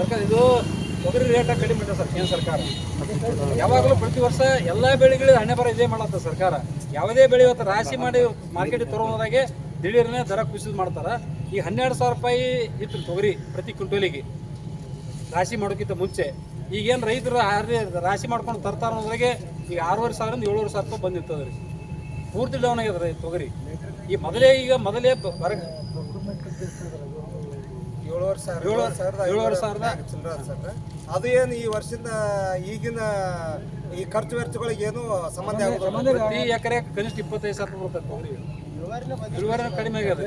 ಸರ್ಕಾರ, ಇದು ತೊಗರಿ ರೇಟ ಕಡಿಮೆ ಸರ್, ಕೇಂದ್ರ ಸರ್ಕಾರ. ಯಾವಾಗಲೂ ಪ್ರತಿ ವರ್ಷ ಎಲ್ಲಾ ಬೆಳೆಗಳಿಗೆ ಹಣೆ ಬರ ಇದೇ ಮಾಡತ್ತ ಸರ್ಕಾರ. ಯಾವುದೇ ಬೆಳೆ ಇವತ್ತು ರಾಶಿ ಮಾಡಿ ಮಾರ್ಕೆಟಿಗೆ ತರೋದಾಗೆ ದಿಢೀರ್ನೆ ದರ ಕುಸಿದು ಮಾಡ್ತಾರ. ಈ ಹನ್ನೆರಡು ಸಾವಿರ ರೂಪಾಯಿ ಇತ್ತು ತೊಗರಿ ಪ್ರತಿ ಕ್ವಿಂಟೋಲಿಗೆ. ರಾಶಿ ಮಾಡೋಕ್ಕಿಂತ ಮುಂಚೆ. ಈಗೇನು ರೈತರು ರಾಶಿ ಮಾಡ್ಕೊಂಡು ತರ್ತಾರ ಅನ್ನೋದ್ರಾಗೆ ಈಗ ಆರೂವರೆ ಸಾವಿರದಿಂದ ಏಳುವರೆ ಸಾವಿರ ರೂಪಾಯಿ ಬಂದಿರ್ತದೆ ಪೂರ್ತಿ ಡೌನ್ ಆಗ್ಯದ ರೀ ತೊಗರಿ. ಈ ಮೊದಲೇ ಈಗ ಮೊದಲೇ ಬರ ಏಳುವರೆ ಸಾವಿರ ಏಳುವರೆ ಸಾವಿರದ ಏಳುವರೆ ಸಾವಿರದ ಚಿಲ್ಲರೆ ಅದ ಸರ್ ಅದು ಏನು ಈ ವರ್ಷದಿಂದ ಈಗಿನ ಈ ಖರ್ಚು ವೆಚ್ಚಗಳಿಗೆ ಏನು ಸಂಬಂಧ ಆಗೋದಿಲ್ಲ. ಪ್ರತಿ ಎಕರೆ ಕನಿಷ್ಠ ಇಪ್ಪತ್ತೈದು ಸಾವಿರ ರೂಪಾಯಿ ಬರ್ತದೆ ತೊಗರಿ. ಇಳುವರಿ ಕಡಿಮೆ ಆಗ್ಯದ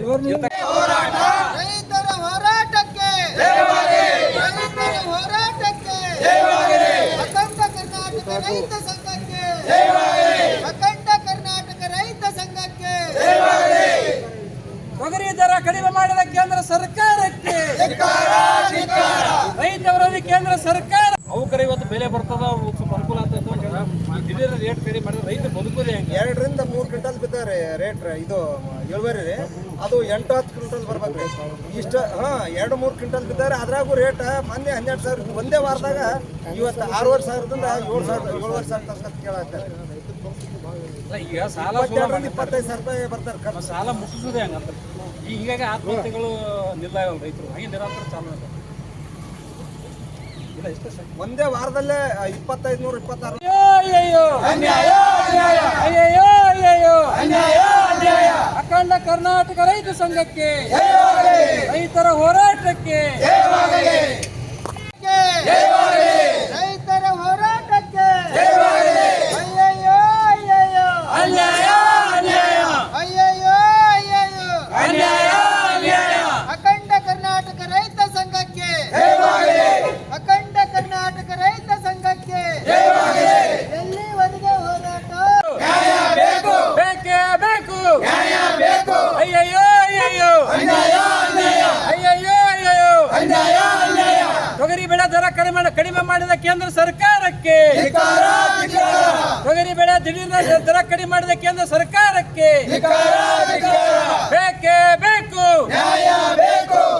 ರೈತರ ಹೋರಾಟಕ್ಕೆ ರೈತರ ಹೋರಾಟಕ್ಕೆ ಅಖಂಡ ಕರ್ನಾಟಕ ರೈತ ಸಂಘಕ್ಕೆ ಅಖಂಡ ಕರ್ನಾಟಕ ರೈತ ಸಂಘಕ್ಕೆ ತೊಗರಿ ದರ ಕಡಿಮೆ ಮಾಡಿದ ಕೇಂದ್ರ ಸರ್ಕಾರಕ್ಕೆ. ರೈತ ವಿರೋಧಿ ಕೇಂದ್ರ ಸರ್ಕಾರ. ಅವಕರ ಇವತ್ತು ಬೆಲೆ ಬರ್ತದ ಸ್ವಲ್ಪ ಅನುಕೂಲ ಆಗ್ತದೆ ರೇಟ್ ಕಡಿಮೆ ಮಾಡಿದ್ರೆ ರೈತ ಬದುಕೋದೇ ಹೆಂಗೆ? ಎರಡರಿಂದ ಮೂರು ಕ್ವಿಂಟಲ್ ಬಿದ್ದಾರೆ ರೇಟ್ ಇದು ಇಳುವರಿ ರೀ. ಅದು ಎಂಟು ಹತ್ತು ಕ್ವಿಂಟಲ್ ಬರ್ಬೇಕು ಇಷ್ಟ ಹಾ ಎರಡು ಮೂರು ಕ್ವಿಂಟಲ್ ಬಿದ್ದಾರೆ. ಅದ್ರಾಗೂ ರೇಟ್ ಮೊನ್ನೆ ಹನ್ನೆರಡು ಸಾವಿರ ಒಂದೇ ವಾರದಾಗ ಇವತ್ತು ಆರೂವರೆ ಸಾವಿರದಿಂದ ಏಳು ಸಾವಿರ ಏಳುವರೆ ಸಾವಿರ ತನಕ ಕೇಳತ್ತಾರೆ ಅಲ್ಲ, ಈಗ ಸಾಲ ಇಪ್ಪತ್ತೈದು ಸಾವಿರ ರೂಪಾಯಿ ಬರ್ತಾರೆ ಖರ್ಚು ಸಾಲ ಮುಟ್ಟಿಸೋದೇ ಹಂಗಂತ ಈಗ ಹೀಗಾಗಿ ಆತ್ಮಹತ್ಯೆಗಳು ನಿಲ್ಲಾಗಲ್ಲ ರೈತರು. ಹಾಗೆ ನಿರಂತರ ಚಾಲನೆ ಇದೆ. ಇಲ್ಲ ಇಷ್ಟೇ ಸರ್. ಒಂದೇ ವಾರದಲ್ಲೇ ಇಪ್ಪತ್ತೈದು ನೂರ ಇಪ್ಪತ್ತಾರು. ಅಯ್ಯಯ್ಯೋ. ಅಯ್ಯಯ್ಯೋ ಅಯ್ಯಯ್ಯೋ. ಅಖಂಡ ಕರ್ನಾಟಕ ರೈತ ಸಂಘಕ್ಕೆ ರೈತರ ಹೋರಾಟಕ್ಕೆ. ರೈತರ ಹೋರಾಟಕ್ಕೆ ಅಯ್ಯಯ್ಯೋ ಅಯ್ಯಯ್ಯೋ ಅನ್ಯಾಯ ಅನ್ಯಾಯ ಅಯ್ಯಯ್ಯೋ ಅಯ್ಯಯ್ಯೋ ಅನ್ಯಾಯ ಅನ್ಯಾಯ ಅಖಂಡ ಕರ್ನಾಟಕ ರೈತ ಸಂಘಕ್ಕೆ ಅಖಂಡ ಕರ್ನಾಟಕ ರೈತ ಸಂಘಕ್ಕೆ ಎಲ್ಲಿವರೆಗೆ ಹೋರಾಟ ಬೇಕೇ ಬೇಕು ಅಯ್ಯಯ್ಯೋ ಅಯ್ಯಯ್ಯೋ ಅಯ್ಯಯ್ಯೋ ಅಯ್ಯಯ್ಯೋ ತೊಗರಿ ಬೆಳೆ ದರ ಕಡಿಮೆ ಕಡಿಮೆ ಮಾಡಿದ ಕೇಂದ್ರ ಸರ್ಕಾರಕ್ಕೆ. ತೊಗರಿ ಬೆಳೆ ದಿಢೀರ್ ದರ ಕಡಿಮೆ ಮಾಡಿದ ಕೇಂದ್ರ ಸರ್ಕಾರಕ್ಕೆ. ಬೇಕೇ ಬೇಕು.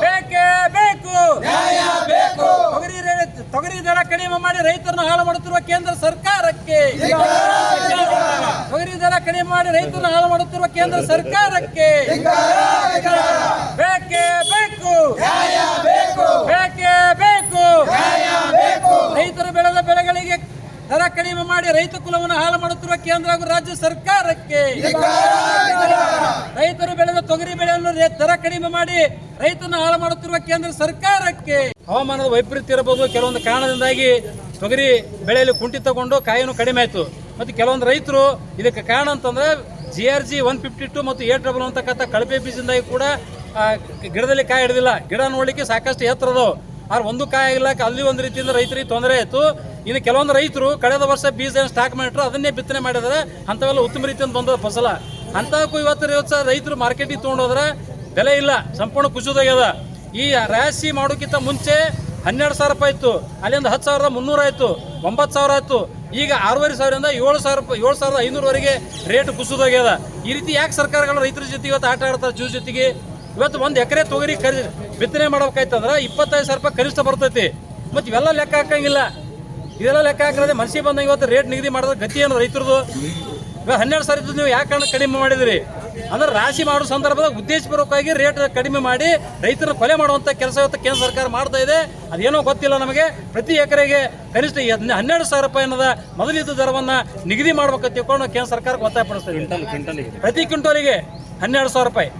ಬೇಕೇ. ಬೇಕು ತೊಗರಿ ತೊಗರಿ ದರ ಕಡಿಮೆ ಮಾಡಿ ರೈತರನ್ನ ಹಾಳು ಮಾಡುತ್ತಿರುವ ಕೇಂದ್ರ ಸರ್ಕಾರಕ್ಕೆ. ತೊಗರಿ ದರ ಕಡಿಮೆ ಮಾಡಿ ರೈತರನ್ನ ಹಾಳು ಮಾಡುತ್ತಿರುವ ಕೇಂದ್ರ ಸರ್ಕಾರಕ್ಕೆ. ಬೇಕೇ ಬೇಕು. ಬೇಕೇ ಬೇಕು ರೈತರು ಬೆಳೆದ ಬೆಳೆಗಳಿಗೆ ದರ ಕಡಿಮೆ ಮಾಡಿ ರೈತ ಕುಲವನ್ನು ಹಾಳು ಮಾಡುತ್ತಿರುವ ಕೇಂದ್ರ ಹಾಗೂ ರಾಜ್ಯ ಸರ್ಕಾರಕ್ಕೆ ರೈತರು ಬೆಳೆದ ತೊಗರಿ ಬೆಳೆಯನ್ನು ದರ ಕಡಿಮೆ ಮಾಡಿ ರೈತನ ಹಾಳು ಮಾಡುತ್ತಿರುವ ಕೇಂದ್ರ ಸರ್ಕಾರಕ್ಕೆ ಹವಾಮಾನದ ವೈಪರೀತ್ಯ ಇರಬಹುದು. ಕೆಲವೊಂದು ಕಾರಣದಿಂದಾಗಿ ತೊಗರಿ ಬೆಳೆಯಲ್ಲಿ ಕುಂಠಿತಗೊಂಡು ಕಾಯಿನೂ ಕಡಿಮೆ ಆಯಿತು. ಮತ್ತು ಕೆಲವೊಂದು ರೈತರು ಇದಕ್ಕೆ ಕಾರಣ ಅಂತಂದ್ರೆ G R G one fifty two ಮತ್ತು ಏಟ್ ಡಬಲ್ ಅಂತಕ್ಕಂಥ ಕಳಪೆ ಬೀಜದಿಂದಾಗಿ ಕೂಡ ಗಿಡದಲ್ಲಿ ಕಾಯಿ ಹಿಡಿದಿಲ್ಲ. ಗಿಡ ನೋಡಲಿಕ್ಕೆ ಸಾಕಷ್ಟು ಎತ್ತರದು ಆದ್ರೆ ಒಂದು ಕಾಯಿ ಆಗಿಲ್ಲ ಅಲ್ಲಿ ಒಂದು ರೀತಿಯಿಂದ ರೈತರಿಗೆ ತೊಂದರೆ ಆಯಿತು. ಇನ್ನು ಕೆಲವೊಂದು ರೈತರು ಕಳೆದ ವರ್ಷ ಬೀಜ ಸ್ಟಾಕ್ ಮಾಡಿಟ್ರು ಅದನ್ನೇ ಬಿತ್ತನೆ ಮಾಡಿದರೆ. ಅಂಥವೆಲ್ಲ ಉತ್ತಮ ರೀತಿಯಿಂದ ಬಂದದ ಫಸಲ. ಅಂಥಕ್ಕೂ ಇವತ್ತು ಇವತ್ತು ರೈತರು ಮಾರ್ಕೆಟಿಗೆ ತೊಗೊಂಡೋದ್ರೆ ಬೆಲೆ ಇಲ್ಲ. ಸಂಪೂರ್ಣ ಕುಸಿದಾಗ್ಯದ. ಈ ರಾಶಿ ಮಾಡೋಕ್ಕಿಂತ ಮುಂಚೆ ಹನ್ನೆರಡು ಸಾವಿರ ರೂಪಾಯಿ ಇತ್ತು. ಅಲ್ಲಿಂದ ಹತ್ತು ಸಾವಿರದ ಮುನ್ನೂರ ಆಯಿತು. ಒಂಬತ್ತು ಸಾವಿರ ಆಯಿತು. ಈಗ ಆರೂವರೆ ಸಾವಿರದಿಂದ ಏಳು ಸಾವಿರ ರೂಪಾಯಿ, ಏಳು ಸಾವಿರದ ಐನೂರವರೆಗೆ ರೇಟ್ ಕುಸಿದೋಗ್ಯದ. ಈ ರೀತಿ ಯಾಕೆ ಸರ್ಕಾರಗಳು ರೈತರ ಜೊತೆ ಇವತ್ತು ಆಟ ಆಡ್ತಾರೆ ಜೂ ಜೊತೆಗೆ? ಇವತ್ತು ಒಂದು ಎಕರೆ ತೊಗರಿ ಖರೀದಿ ಬಿತ್ತನೆ ಮಾಡ್ಬೇಕಾಯ್ತಂದ್ರೆ ಇಪ್ಪತ್ತೈದು ಸಾವಿರ ರೂಪಾಯಿ ಕನಿಷ್ಠ ಬರ್ತೈತಿ. ಮತ್ತು ಇವೆಲ್ಲ ಲೆಕ್ಕ ಹಾಕಂಗಿಲ್ಲ. ಇದೆಲ್ಲ ಲೆಕ್ಕ ಹಾಕಿದ್ರೆ ಮನಸ್ಸಿಗೆ ಬಂದಂಗೆ ಇವತ್ತು ರೇಟ್ ನಿಗದಿ ಮಾಡಿದ್ರೆ ಗತಿ ಏನು ರೈತರದು? ಇವಾಗ ಹನ್ನೆರಡು ಸಾವಿರ ಇದ್ದು ನೀವು ಯಾಕೆ ಕಾರಣ ಕಡಿಮೆ ಮಾಡಿದಿರಿ? ಅಂದ್ರೆ ರಾಶಿ ಮಾಡೋ ಸಂದರ್ಭದಾಗ ಉದ್ದೇಶಪೂರ್ವಕವಾಗಿ ರೇಟ್ ಕಡಿಮೆ ಮಾಡಿ ರೈತರನ್ನ ಕೊಲೆ ಮಾಡುವಂಥ ಕೆಲಸ ಇವತ್ತು ಕೇಂದ್ರ ಸರ್ಕಾರ ಮಾಡ್ತಾ ಇದೆ. ಅದೇನೋ ಗೊತ್ತಿಲ್ಲ ನಮಗೆ. ಪ್ರತಿ ಎಕರೆಗೆ ಕನಿಷ್ಠ ಹನ್ನೆರಡು ಸಾವಿರ ರೂಪಾಯಿ ಅನ್ನೋದ ಮೊದಲಿದ್ದ ದರವನ್ನು ನಿಗದಿ ಮಾಡ್ಬೇಕಂತ ತಿಳ್ಕೊಂಡು ಕೇಂದ್ರ ಸರ್ಕಾರಕ್ಕೆ ಒತ್ತಾಯ ಪಡಿಸ್ತಾ ಇದೆ. ಪ್ರತಿ ಕ್ವಿಂಟೋಲಿಗೆ ಹನ್ನೆರಡು ಸಾವಿರ ರೂಪಾಯಿ.